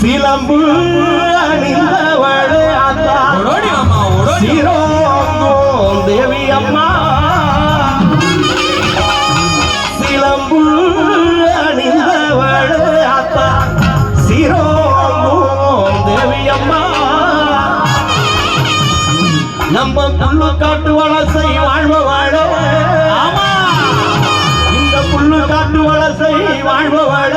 சிலம்பு அணிந்தவளே அத்தா. சிரோங்கோம் தேவி அம்மா. நம்ம புல்லு காட்டு வளசை வாழ்வ வாழ. ஆமா. இந்த புல்லு காட்டு வளசை வாழ்வ வாழ.